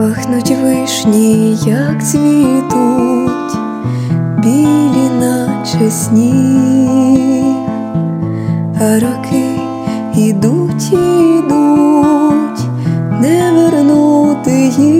Пахнуть вишні, як цвітуть, білі, наче сніг, а роки ідуть, ідуть, не вернути їх.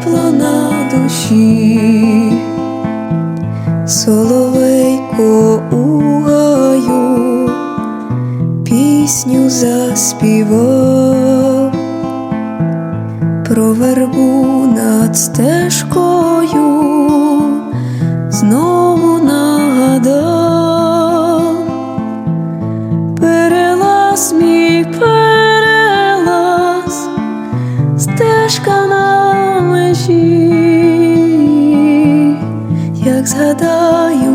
тепло на душі. Соловейко у гаю пісню заспівав про вербу над стежкою знову нагадав перелаз мій перелаз, стежка на межі, як згадаю